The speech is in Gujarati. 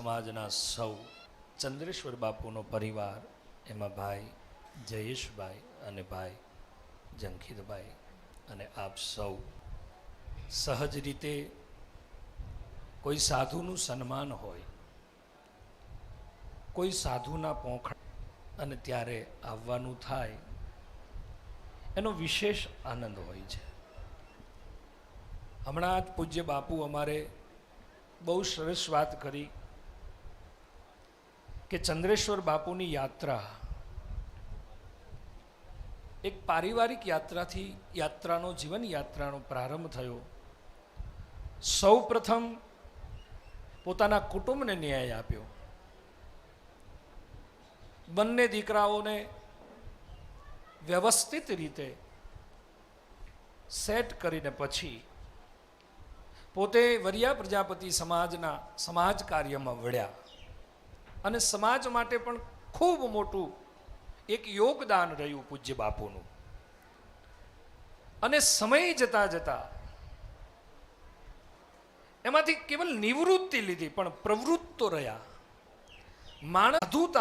સમાજના સૌ ચંદ્રેશ્વર બાપુનો પરિવાર, એમાં ભાઈ જયેશભાઈ અને ભાઈ જંખીતભાઈ અને આપ સૌ સહજ રીતે કોઈ સાધુનું સન્માન હોય, કોઈ સાધુના પોખણ અને ત્યારે આવવાનું થાય, એનો વિશેષ આનંદ હોય છે. હમણાં જ પૂજ્ય બાપુ અમારે બહુ સરસ વાત કરી કે ચંદ્રેશ્વર બાપુની યાત્રા એક પારિવારિક યાત્રાથી યાત્રાનો, જીવન યાત્રાનો પ્રારંભ થયો. સૌ પ્રથમ પોતાના કુટુંબને ન્યાય આપ્યો. બંને દીકરાઓને વ્યવસ્થિત રીતે સેટ કરીને પછી પોતે વરિયા પ્રજાપતિ સમાજના સમાજ કાર્યમાં વળ્યા. અને સમાજ માટે પણ ખૂબ મોટું એક યોગદાન રહ્યું પૂજ્ય બાપુનું. અને સમય જતા જતા એમાંથી કેવલ નિવૃત્તિ લીધી પણ પ્રવૃત્તો રહ્યા. માણસ